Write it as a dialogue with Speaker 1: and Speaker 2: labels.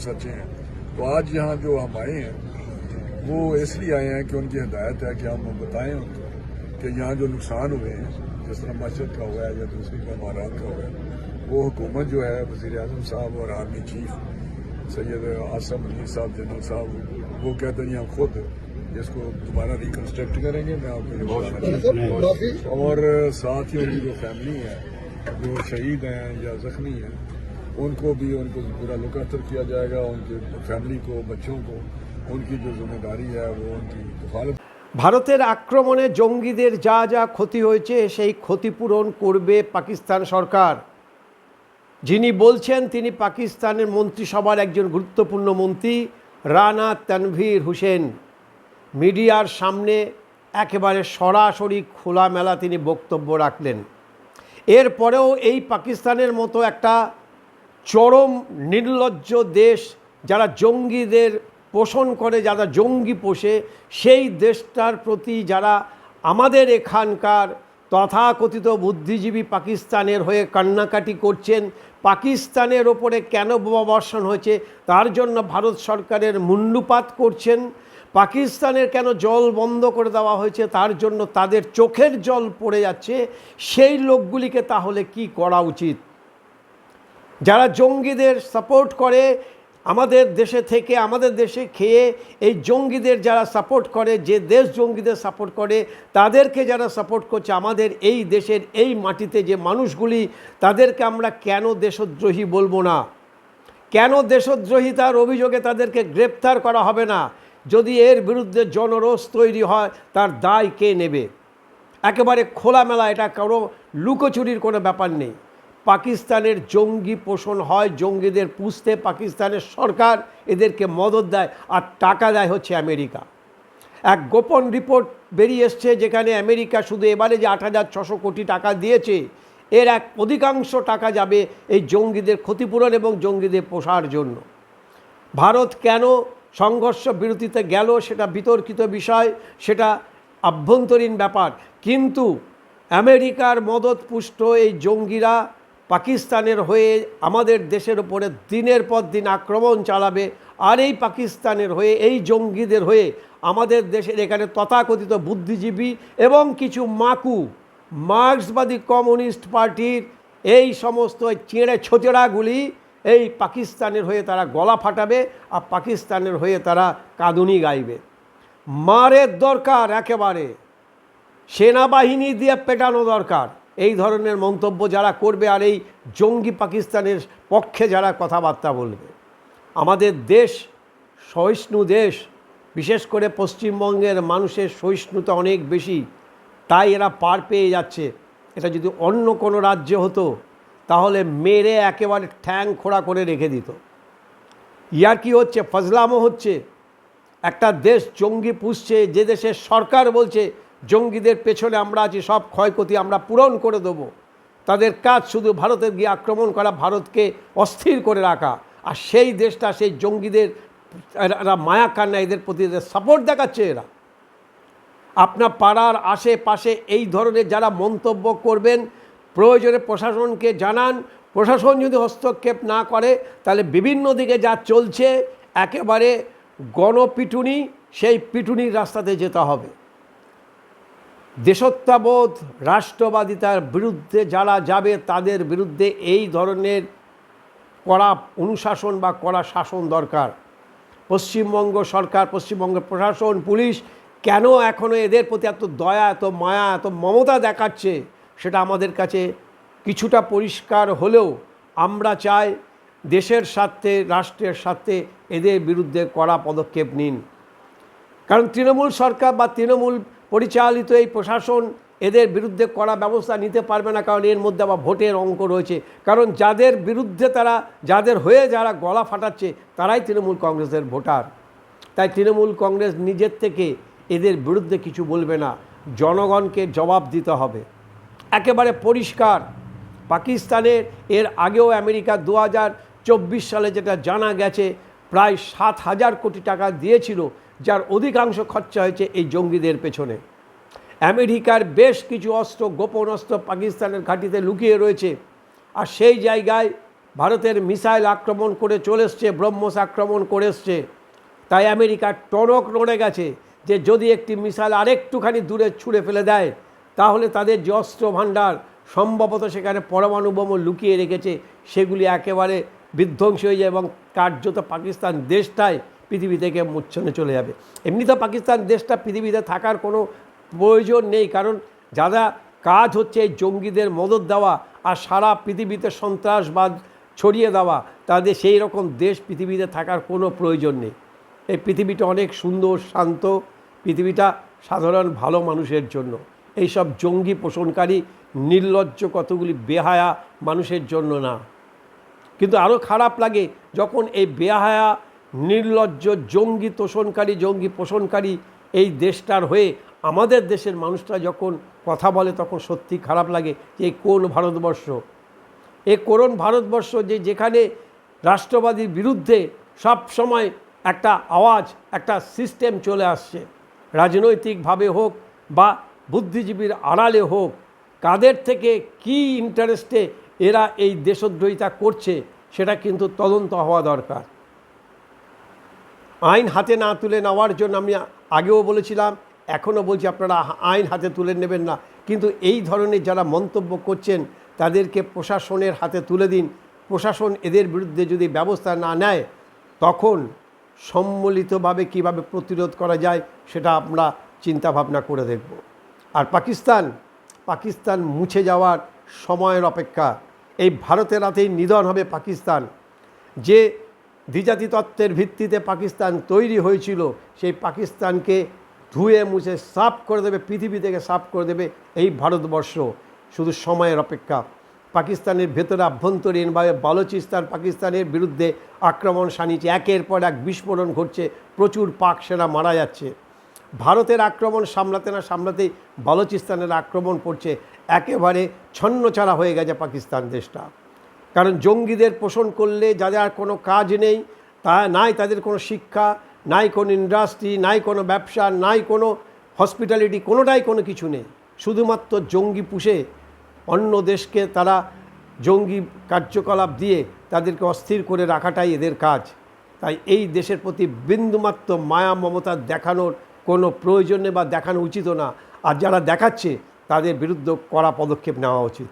Speaker 1: सच्चे हैं। तो आज यहाँ जो हम आए हैं वो इसलिए आए हैं कि उनकी हिदायत है कि हम बताएँ उनको कि यहाँ जो नुकसान हुए हैं जिस तरह मस्जिद का हुआ है या दूसरी का इमारत का हुआ है वो हुकूमत जो है वज़ीर अजम साहब और आर्मी चीफ सैयद आसम अली साहब जनरल साहब वो कहते हैं हम खुद इसको दोबारा रिकन्स्ट्रक्ट करेंगे मैं आपको और साथ ही। उनकी जो फैमिली है जो शहीद हैं या जख्मी हैं उनको भी उनको पूरा लुक आफ्टर किया जाएगा उनकी फैमिली को बच्चों को उनकी जो जिम्मेदारी है वो उनकी कफालत
Speaker 2: ভারতের আক্রমণে জঙ্গিদের যা যা ক্ষতি হয়েছে সেই ক্ষতিপূরণ করবে পাকিস্তান সরকার যিনি বলছেন তিনি পাকিস্তানের মন্ত্রিসভার একজন গুরুত্বপূর্ণ মন্ত্রী রানা তানভীর হোসেন মিডিয়ার সামনে একেবারে সরাসরি খোলামেলা তিনি বক্তব্য রাখলেন এরপরেও এই পাকিস্তানের মতো একটা চরম নির্লজ্জ দেশ যারা জঙ্গিদের পোষণ করে, যারা জঙ্গি পোষে, সেই দেশটার প্রতি যারা আমাদের এখানকার তথাকথিত বুদ্ধিজীবী পাকিস্তানের হয়ে কান্নাকাটি করছেন, পাকিস্তানের ওপরে কেন বোমা বর্ষণ হয়েছে, তার জন্য ভারত সরকারের মুন্ডুপাত করছেন, পাকিস্তানের কেন জল বন্ধ করে দেওয়া হয়েছে, তার জন্য তাদের চোখের জল পড়ে যাচ্ছে, সেই লোকগুলিকে তাহলে কি করা উচিত? যারা জঙ্গিদের সাপোর্ট করে আমাদের দেশে থেকে, আমাদের দেশে খেয়ে এই জঙ্গিদের যারা সাপোর্ট করে, যে দেশ জঙ্গিদের সাপোর্ট করে, তাদেরকে যারা সাপোর্ট করছে, আমাদের এই দেশের এই মাটিতে যে মানুষগুলি, তাদেরকে আমরা কেন দেশদ্রোহী বলব না? কেন দেশদ্রোহিতার অভিযোগে তাদেরকে গ্রেপ্তার করা হবে না? যদি এর বিরুদ্ধে জনরোষ তৈরি হয়, তার দায় কে নেবে? একেবারে খোলামেলা এটা কারও লুকোচুরির কোনো ব্যাপার নেই। পাকিস্তানের জঙ্গি পোষণ হয়, জঙ্গিদের পুষতে পাকিস্তানের সরকার এদেরকে মদত দেয় আর টাকা দেয় হচ্ছে আমেরিকা। এক গোপন রিপোর্ট বেরিয়ে এসছে যেখানে আমেরিকা শুধু এবারে যে আট হাজার ছশো কোটি টাকা দিয়েছে, এর এক অধিকাংশ টাকা যাবে এই জঙ্গিদের ক্ষতিপূরণ এবং জঙ্গিদের পোষার জন্য। ভারত কেন সংঘর্ষ বিরতিতে গেল সেটা বিতর্কিত বিষয়, সেটা আভ্যন্তরীণ ব্যাপার। কিন্তু আমেরিকার মদত পুষ্ট এই জঙ্গিরা পাকিস্তানের হয়ে আমাদের দেশের ওপরে দিনের পর দিন আক্রমণ চালাবে, আর এই পাকিস্তানের হয়ে, এই জঙ্গিদের হয়ে আমাদের দেশের এখানে তথাকথিত বুদ্ধিজীবী এবং কিছু মাকু, মার্ক্সবাদী কমিউনিস্ট পার্টির এই সমস্ত চেঁড়ে ছোচড়াগুলি এই পাকিস্তানের হয়ে তারা গলা ফাটাবে আর পাকিস্তানের হয়ে তারা কাঁদুনি গাইবে। মারের দরকার একেবারে। সেনাবাহিনী দিয়ে পেটানো দরকার। এই ধরনের মন্তব্য যারা করবে আর এই জঙ্গি পাকিস্তানের পক্ষে যারা কথাবার্তা বলবে। আমাদের দেশ সহিষ্ণু দেশ, বিশেষ করে পশ্চিমবঙ্গের মানুষের সহিষ্ণুতা অনেক বেশি, তাই এরা পার পেয়ে যাচ্ছে। এটা যদি অন্য কোনো রাজ্য হতো, তাহলে মেরে একেবারে ঠ্যাং খোড়া করে রেখে দিত। ইয়ার কি হচ্ছে? ফজলামও হচ্ছে। একটা দেশ জঙ্গি পুষছে, যে দেশের সরকার বলছে জঙ্গিদের পেছনে আমরা আছি সব ক্ষয়ক্ষতি আমরা পূরণ করে দেবো, তাদের কাজ শুধু ভারতের গিয়ে আক্রমণ করা, ভারতকে অস্থির করে রাখা। আর সেই দেশটা, সেই জঙ্গিদের, এরা মায়া কান্না, এদের প্রতি এদের সাপোর্ট দেখাচ্ছে এরা। আপনার পাড়ার আশেপাশে এই ধরনের যারা মন্তব্য করবেন, প্রয়োজনে প্রশাসনকে জানান। প্রশাসন যদি হস্তক্ষেপ না করে, তাহলে বিভিন্ন দিকে যা চলছে, একেবারে গণপিটুনি, সেই পিটুনির রাস্তাতে যেতে হবে। দেশত্ববোধ রাষ্ট্রবাদিতার বিরুদ্ধে যারা যাবে তাদের বিরুদ্ধে এই ধরনের কড়া অনুশাসন বা কড়া শাসন দরকার। পশ্চিমবঙ্গ সরকার পশ্চিমবঙ্গের প্রশাসন, পুলিশ কেন এখনও এদের প্রতি এত দয়া, এত মায়া, এত মমতা দেখাচ্ছে সেটা আমাদের কাছে কিছুটা পরিষ্কার হলেও আমরা চাই দেশের স্বার্থে, রাষ্ট্রের স্বার্থে এদের বিরুদ্ধে কড়া পদক্ষেপ নিন। কারণ তৃণমূল সরকার বা তৃণমূল পরিচালিত এই প্রশাসন এদের বিরুদ্ধে কড়া ব্যবস্থা নিতে পারবে না, কারণ এর মধ্যে আবার ভোটের অঙ্ক রয়েছে। কারণ যাদের বিরুদ্ধে তারা, যাদের হয়ে যারা গলা ফাটাচ্ছে, তারাই তৃণমূল কংগ্রেসের ভোটার। তাই তৃণমূল কংগ্রেস নিজের থেকে এদের বিরুদ্ধে কিছু বলবে না। জনগণকে জবাব দিতে হবে। একেবারে পরিষ্কার, পাকিস্তানের, এর আগেও আমেরিকা দু সালে যেটা জানা গেছে, প্রায় সাত হাজার কোটি টাকা দিয়েছিল যার অধিকাংশ খরচা হয়েছে এই জঙ্গিদের পেছনে। আমেরিকার বেশ কিছু অস্ত্র গোপন অস্ত্র পাকিস্তানের ঘাঁটিতে লুকিয়ে রয়েছে আর সেই জায়গায় ভারতের মিসাইল আক্রমণ করে চলে এসছে, ব্রহ্মস আক্রমণ করে এসছে। তাই আমেরিকার টনক নড়ে গেছে যে যদি একটি মিসাইল আরেকটুখানি দূরে ছুঁড়ে ফেলে দেয়, তাহলে তাদের যে অস্ত্র ভাণ্ডার সম্ভবত সেখানে পরমাণু বোম লুকিয়ে রেখেছে, সেগুলি একেবারে বিধ্বংসী হয়ে যায় এবং কার্যত পাকিস্তান দেশটাই পৃথিবী থেকে মুচ্ছনে চলে যাবে। এমনি তো পাকিস্তান দেশটা পৃথিবীতে থাকার কোনো প্রয়োজন নেই, কারণ যারা কাজ হচ্ছে এই জঙ্গিদের মদত দেওয়া আর সারা পৃথিবীতে সন্ত্রাসবাদ ছড়িয়ে দেওয়া, তাদের সেই রকম দেশ পৃথিবীতে থাকার কোনো প্রয়োজন নেই। এই পৃথিবীটা অনেক সুন্দর, শান্ত, পৃথিবীটা সাধারণ, ভালো মানুষের জন্য। এইসব জঙ্গি পোষণকারী, নির্লজ্জ কতগুলি বেহায়া মানুষের জন্য না। কিন্তু আরও খারাপ লাগে, যখন এই বেহায়া নির্লজ্জ, জঙ্গি তোষণকারী, জঙ্গি পোষণকারী এই দেশটার হয়ে আমাদের দেশের মানুষরা যখন কথা বলে তখন সত্যি খারাপ লাগে যে কোন ভারতবর্ষ? এ করুণ ভারতবর্ষ যে যেখানে রাষ্ট্রবাদীর বিরুদ্ধে সব সময় একটা আওয়াজ, একটা সিস্টেম চলে আসছে। রাজনৈতিকভাবে হোক বা বুদ্ধিজীবীর আড়ালে হোক, কাদের থেকে কি ইন্টারেস্টে এরা এই দেশদ্রোহিতা করছে সেটা কিন্তু তদন্ত হওয়া দরকার। আইন হাতে না তুলে নেওয়ার জন্য আমি আগেও বলেছিলাম, এখনও বলছি আপনারা আইন হাতে তুলে নেবেন না। কিন্তু এই ধরনের যারা মন্তব্য করছেন, তাদেরকে প্রশাসনের হাতে তুলে দিন। প্রশাসন এদের বিরুদ্ধে যদি ব্যবস্থা না নেয়, তখন সম্মিলিতভাবে কীভাবে প্রতিরোধ করা যায়, সেটা আমরা চিন্তা ভাবনা করে দেখব। আর পাকিস্তান পাকিস্তান মুছে যাওয়ার সময়ের অপেক্ষা। এই ভারতের হাতেই নিধন হবে পাকিস্তান। যে দ্বিজাতি তত্ত্বের ভিত্তিতে পাকিস্তান তৈরি হয়েছিল, সেই পাকিস্তানকে ধুয়ে মুছে সাফ করে দেবে, পৃথিবী থেকে সাফ করে দেবে এই ভারতবর্ষ। শুধু সময়ের অপেক্ষা। পাকিস্তানের ভেতরে আভ্যন্তরীণভাবে বালুচিস্তান পাকিস্তানের বিরুদ্ধে আক্রমণ সানিয়েছে একের পর এক বিস্ফোরণ ঘটছে, প্রচুর পাক সেনা মারা যাচ্ছে। ভারতের আক্রমণ সামলাতে না সামলাতেই বালুচিস্তানের আক্রমণ পড়ছে, একেবারে ছন্নছাড়া হয়ে গেছে পাকিস্তান দেশটা। কারণ জঙ্গিদের পোষণ করলে যাদের আর কোনো কাজ নেই, তা নাই তাদের কোনো শিক্ষা, নাই কোনো ইন্ডাস্ট্রি, নাই কোনো ব্যবসা, নাই কোনো হসপিটালিটি, কোনোটাই কোনো কিছু নেই। শুধুমাত্র জঙ্গি পুষে অন্য দেশকে তারা জঙ্গি কার্যকলাপ দিয়ে তাদেরকে অস্থির করে রাখাটাই এদের কাজ। তাই এই দেশের প্রতি বিন্দুমাত্র মায়া, মমতা দেখানোর কোনো প্রয়োজনে বা দেখানো উচিত না। আর যারা দেখাচ্ছে, তাদের বিরুদ্ধে কড়া পদক্ষেপ নেওয়া উচিত।